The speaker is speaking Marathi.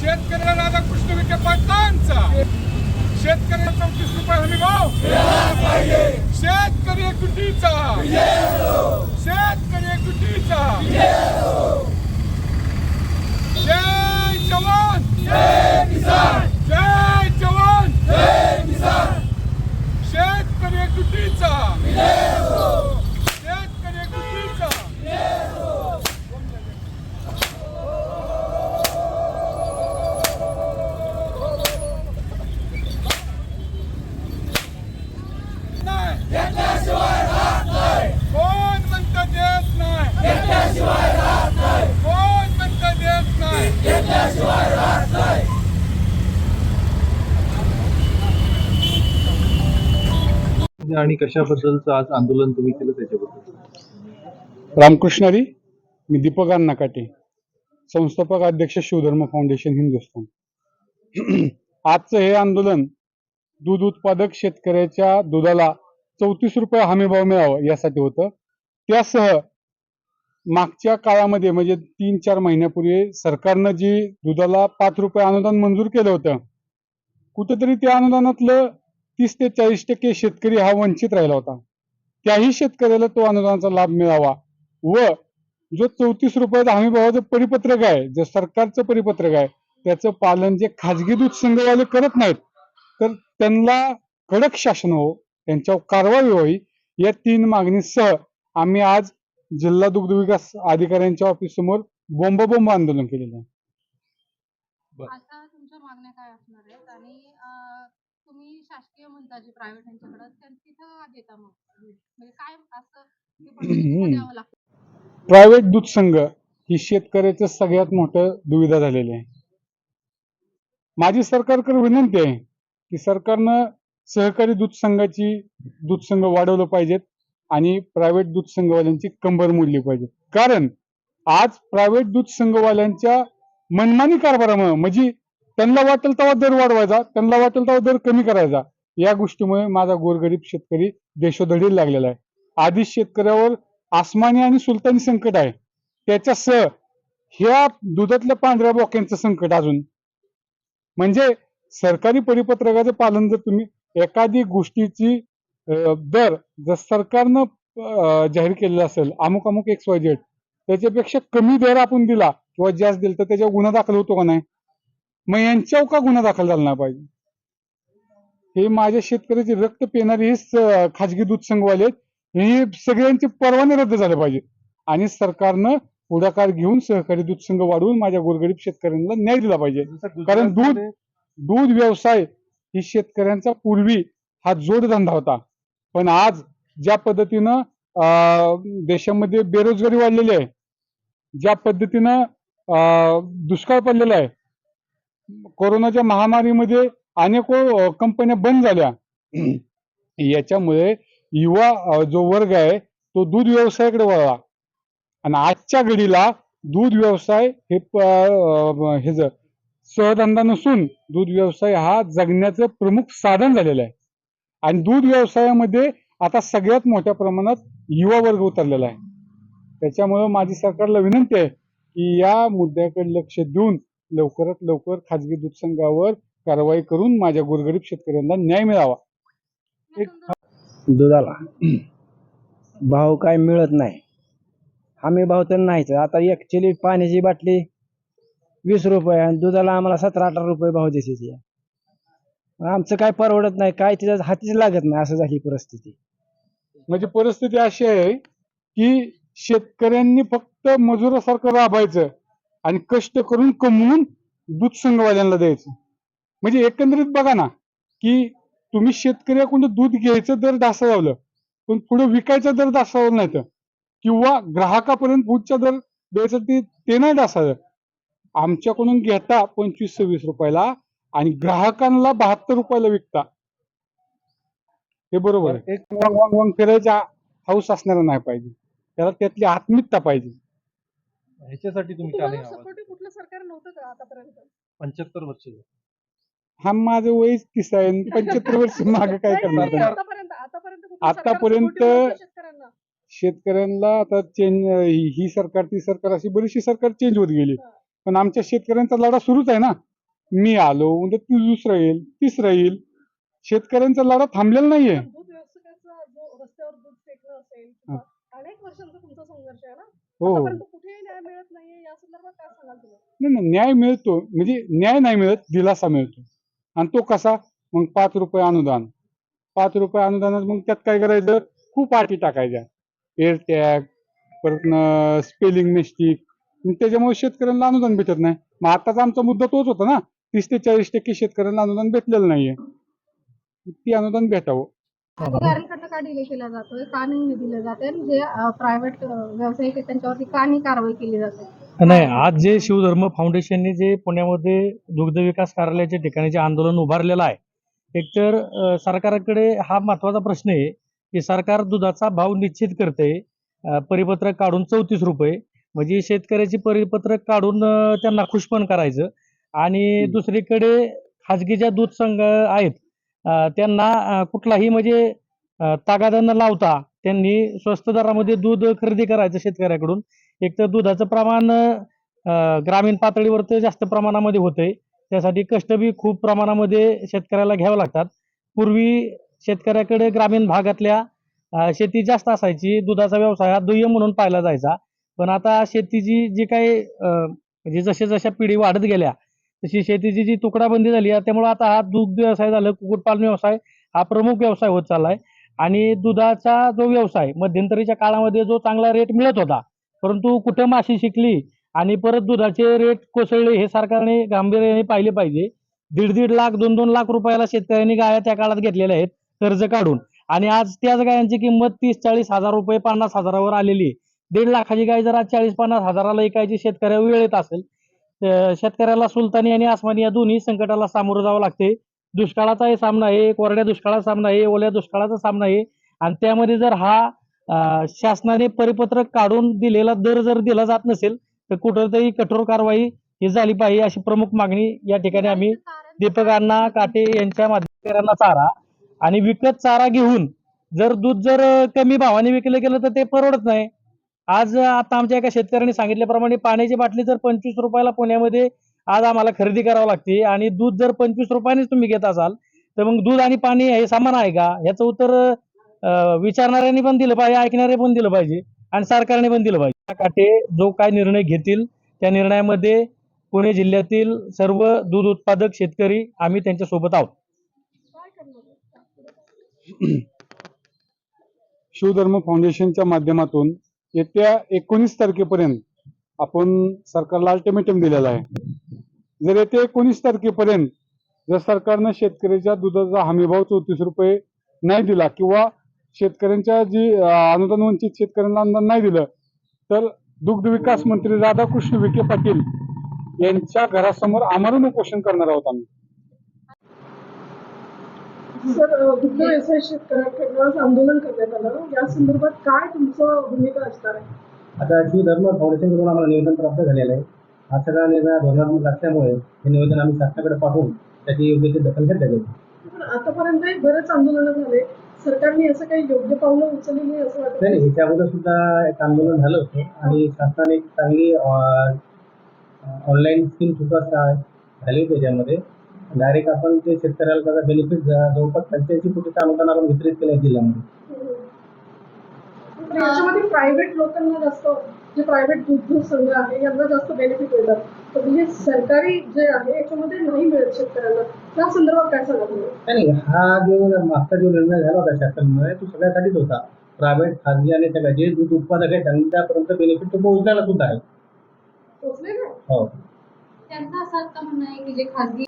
शेतकऱ्याला राधाकृष्ण विखे पाटलांचा. शेतकऱ्याला चौतीस रुपये हमी भाव. शेतकरी कुटीचा शेतकरी कुटीचा आणि कशाबद्दलचं आज आंदोलन तुम्ही केलं त्याच्याबद्दल? रामकृष्णारी मी दीपक अन्नाकाटे संस्थापक अध्यक्ष शिवधर्म फाउंडेशन हिंदुस्थान. आजचं हे आंदोलन दूध उत्पादक शेतकऱ्याच्या दुधाला चौतीस रुपये हमीभाव मिळावा यासाठी होतं. त्यासह मागच्या काळामध्ये म्हणजे तीन चार महिन्यापूर्वी सरकारनं जी दुधाला पाच रुपये अनुदान मंजूर केलं होतं कुठेतरी त्या अनुदानातलं तीस ते चाळीस टक्के शेतकरी हा वंचित राहिला होता. त्याही शेतकऱ्याला तो अनुदानाचा लाभ मिळावा व जो चौतीस रुपयाचा हमी भावाचं परिपत्रक आहे जे सरकारचं परिपत्रक आहे त्याचं पालन जे खाजगी दूध संघवाले करत नाहीत तर त्यांना कडक शासन हो त्यांच्यावर कारवाई व्हावी या तीन मागणीसह आम्ही आज जिल्हा दुग्ध विकास अधिकाऱ्यांच्या ऑफिस समोर बोंबाबोंब आंदोलन केलेलं आहे. तुम्ही शासकीय म्हणता जे प्रायव्हेट यांच्याकडे तिथं देता मग. म्हणजे काय असं ते द्यावं लागतं. प्रायव्हेट दूध संघ ही शेतकऱ्याचं सगळ्यात मोठं दुविधा झालेली आहे. माझी सरकारकडे विनंती आहे की सरकारनं सहकारी दूध संघाची दूध संघ वाढवलं पाहिजेत आणि प्रायव्हेट दूध संघवाल्यांची कंबर मोडली पाहिजे कारण आज प्रायव्हेट दूध संघवाल्यांच्या मनमानी कारभारामुळे म्हणजे त्यांना वाटेल तेव्हा दर वाढवायचा त्यांना वाटेल तेव्हा दर कमी करायचा. या गोष्टीमुळे माझा गोरगरीब शेतकरी देशोधडीला लागलेला आहे. आधीच शेतकऱ्यावर आसमानी आणि सुलतानी संकट आहे. त्याच्या सह ह्या दुधातल्या पांढऱ्या बोक्यांचं संकट अजून. म्हणजे सरकारी परिपत्रकाचं पालन जर तुम्ही एखादी गोष्टीची दर जर सरकारनं जाहीर केलेला असेल अमुक अमुक एक्स वाय झेड त्याच्यापेक्षा कमी दर आपण दिला किंवा जास्त दिला तर त्याच्यावर गुन्हा दाखल होतो का नाही? मग यांच्यावर का गुन्हा दाखल झाला नाही पाहिजे. हे माझ्या शेतकऱ्याचे रक्त पिणारे हे स- खाजगी दूध संघवाले. हे सगळ्यांचे परवाने रद्द झाले पाहिजे. आणि सरकारनं पुढाकार घेऊन सहकारी दूध संघ वाढवून माझ्या गोरगरीब शेतकऱ्यांना न्याय दिला पाहिजे. कारण दूध दूध व्यवसाय ही शेतकऱ्यांचा पूर्वी हा जोडधंदा होता. पण आज ज्या पद्धतीनं देशामध्ये बेरोजगारी वाढलेली आहे ज्या पद्धतीनं अं, दुष्काळ पडलेला आहे कोरोनाच्या महामारीमध्ये अनेक कंपन्या बंद झाल्या. याच्यामुळे युवा जो वर्ग आहे तो दूध व्यवसायाकडे वळला. आणि आजच्या घडीला दूध व्यवसाय हे हे सहधंदा नसून दूध व्यवसाय हा जगण्याचं प्रमुख साधन झालेलं आहे. आणि दूध व्यवसायामध्ये आता सगळ्यात मोठ्या प्रमाणात युवा वर्ग उतरलेला आहे. त्याच्यामुळं माझी सरकारला विनंती आहे की या मुद्द्याकडे लक्ष देऊन लवकरात लवकर खाजगी दूध संघावर कारवाई करून माझ्या गोरगरीब शेतकऱ्यांना न्याय मिळावा. संदर्भात दुधाला भाव काय मिळत नाही. हमी भाव तर नाहीच आता ॲक्च्युली पाण्याची बाटली वीस रुपये आणि दुधाला आम्हाला सतरा अठरा रुपये भाव देते आमचं काय परवडत नाही. काय तिच्या हातीच लागत नाही. असं झाली परिस्थिती. म्हणजे परिस्थिती अशी आहे की शेतकऱ्यांनी फक्त मजुरासारखं राबायचं. आणि कष्ट करून कमवून दूध संघवाल्यांना द्यायचं. म्हणजे एकंदरीत बघा ना की तुम्ही शेतकऱ्याकडून दूध घ्यायचं दर ढासळवलं पण पुढे विकायचा दर ढासळवलं नाही तर. किंवा ग्राहकापर्यंत दूधचा दर द्यायचं ते ते नाही ढासळलं आमच्याकडून घेता पंचवीस सव्वीस रुपयाला आणि ग्राहकांना बहात्तर रुपयाला विकता. हे बरोबर आहे. एक वांग वांग वांग फिरायचा हाऊस असणारा नाही पाहिजे. त्याला त्यातली आत्मिकता पाहिजे. ह्याच्यासाठी तुम्ही का नाही कुठलं सरकार नव्हतं आतापर्यंत? पंच्याहत्तर वर्ष हा माझं वयच तीस आहे. पंच्याहत्तर वर्ष माग काय करणार आतापर्यंत शेतकऱ्यांना? आता चेंज ही सरकार ती सरकार अशी बरीचशी सरकार चेंज होत गेली. पण आमच्या शेतकऱ्यांचा लढा सुरूच आहे ना. मी आलो उद्या तू दुसरं येईल तिसरं येईल. शेतकऱ्यांचा लढा थांबलेला नाहीये. पण हो. न्याय मिळत नाहीये या संदर्भात काय सांगाल तुम्ही? नाही नाही न्याय मिळतो. म्हणजे न्याय नाही मिळत दिलासा मिळतो. आणि तो कसा? मग पाच रुपये अनुदान. पाच रुपये अनुदानात मग त्यात काय करायचं? खूप अटी टाकायच्या. एअर टॅग परत स्पेलिंग मिस्टेक त्याच्यामुळे शेतकऱ्यांना अनुदान भेटत नाही. मग आताचा आमचा मुद्दा तोच होता ना. तीस ते चाळीस टक्के शेतकऱ्यांना अनुदान भेटलेलं नाहीये. ती अनुदान भेटावं. अधिकाऱ्यांकडनं का डिले केला जातोय? का नाही दिलं जाते जे प्रायव्हेट व्यावसायिक आहेत त्यांच्यावरती का नाही कारवाई केली जाते? नाही आज जे शिवधर्म फाउंडेशनने जे पुण्यामध्ये दुग्ध विकास कार्यालयाच्या ठिकाणी जे आंदोलन उभारलेलं आहे एकतर सरकारकडे हा महत्त्वाचा प्रश्न आहे की सरकार दुधाचा भाव निश्चित करते परिपत्रक काढून चौतीस रुपये म्हणजे शेतकऱ्याची परिपत्रक काढून त्यांना खुश पण करायचं. आणि दुसरीकडे खाजगी ज्या दूध संघ आहेत त्यांना कुठलाही म्हणजे तागादा न लावता त्यांनी स्वस्त दरामध्ये दूध खरेदी करायचं शेतकऱ्याकडून. एक तर दुधाचं प्रमाण ग्रामीण पातळीवर तर जास्त प्रमाणामध्ये होतंय. त्यासाठी कष्ट बी खूप प्रमाणामध्ये शेतकऱ्याला घ्यावं लागतात. पूर्वी शेतकऱ्याकडे ग्रामीण भागातल्या शेती जास्त असायची. दुधाचा व्यवसाय हा दुय्यम म्हणून पाहिला जायचा. पण आता शेतीची जी काही म्हणजे जशा जशा पिढी वाढत गेल्या तशी शेतीची जी तुकडाबंदी झाली आहे त्यामुळे आता हा दुग्ध व्यवसाय झालं कुक्कुटपालन व्यवसाय हा प्रमुख व्यवसाय होत चाललाय. आणि दुधाचा जो व्यवसाय मध्यंतरीच्या काळामध्ये जो चांगला रेट मिळत होता परंतु कुठं माशी शिकली आणि परत दुधाचे रेट कोसळले हे सरकारने गांभीर्याने पाहिले पाहिजे. दीड दीड लाख दोन दोन लाख रुपयाला शेतकऱ्यांनी गाया त्या काळात घेतलेल्या आहेत कर्ज काढून. आणि आज त्याच गायांची किंमत तीस चाळीस हजार रुपये पन्नास हजारावर आलेली आहे. दीड लाखाची गाय जर आज चाळीस पन्नास हजाराला ऐकायची शेतकऱ्यावर वेळ येत असेल शेतकऱ्याला सुलतानी आणि आसमानी या दोन्ही संकटाला सामोरं जावं लागते. दुष्काळाचाही सामना आहे कोरड्या दुष्काळाचा सामना आहे ओल्या दुष्काळाचा सामना आहे. आणि त्यामध्ये जर हा शासनाने परिपत्रक काढून दिलेला दर जर दिला जात नसेल तर कुठंतरी कठोर कारवाई ही झाली पाहिजे अशी प्रमुख मागणी या ठिकाणी आम्ही दीपक अण्णा काटे यांच्या माध्यमांना चारा. आणि विकत चारा घेऊन जर दूध जर कमी भावाने विकलं गेलं तर ते परवडत नाही. आज आता आमच्या एका शेतकऱ्यांनी सांगितल्याप्रमाणे पाण्याची बाटली जर पंचवीस रुपयाला पुण्यामध्ये आज आम्हाला खरेदी करावं लागते आणि दूध जर पंचवीस रुपयानेच तुम्ही घेत असाल तर मग दूध आणि पाणी हे समान आहे का? याचं उत्तर विचारणाऱ्यांनी पण दिलं पाहिजे ऐकणारे पण दिलं पाहिजे आणि सरकारने पण दिलं पाहिजे. काटे जो काय निर्णय घेतील त्या निर्णयामध्ये पुणे जिल्ह्यातील सर्व दूध उत्पादक शेतकरी आम्ही त्यांच्यासोबत आहोत. शिवधर्म फाउंडेशनच्या माध्यमातून येत्या एकोणीस तारखेपर्यंत आपण सरकारला अल्टिमेटम दिलेला आहे. जर येत्या एकोणीस तारखेपर्यंत जर सरकारनं शेतकऱ्याच्या दुधाचा हमीभाव चौतीस रुपये नाही दिला किंवा शेतकऱ्यांच्या जी अनुदान वंचित शेतकऱ्यांना अनुदान नाही दिलं तर दुग्ध विकास मंत्री राधाकृष्ण विखे पाटील यांच्या घरासमोर आमरण उपोषण करणार आहोत आम्ही. सर दुग्ध व्यवसाय शेतकऱ्यांकडनं आज आंदोलन करण्यात आलं. या संदर्भात काय तुमचं भूमिका असणार आहे? आता शिवधर्म फाउंडेशनकडून आम्हाला निवेदन प्राप्त झालेलं आहे. हा सगळा निर्णय धोरणात्मक असल्यामुळे हे निवेदन आम्ही शासनाकडे पाठवून त्याची योग्य ते दखल घेतली जाईल पण आतापर्यंत बरेच आंदोलनं झाले. सरकारने असं काही योग्य पावलं उचलली नाही असं वाटतं. नाही नाही, अगोदर सुद्धा एक आंदोलन झालं होतं. आणि शासनाने एक चांगली ऑनलाईन स्कीम सुद्धा सा- झाली होती त्याच्यामध्ये. डायरेक्ट आपण ते शेतकऱ्याला त्याचा बेनिफिट जवळपास पंच्याऐंशी कोटीचं अनुदान आपण वितरित केलं आहे जिल्ह्यामध्ये. पण याच्यामध्ये प्रायव्हेट लोकांना जास्त जे प्रायव्हेट दूध संघ आहे यांना जास्त बेनिफिट मिळतात. म्हणजे सरकारी जे आहे याच्यामध्ये नाही मिळत शेतकऱ्यांना. त्या संदर्भात काय सांगा तुम्ही? नाही हा जो मागचा जो निर्णय झाला होता शासनामुळे तो सगळ्यासाठीच होता. प्रायव्हेट खाजगी आणि सगळ्या जे दूध उत्पादक आहेत त्यांच्यापर्यंत बेनिफिट तो पोहोचलेला सुद्धा आहे नाही हो. त्यांचं असं आता म्हणणं आहे की जे खाजगी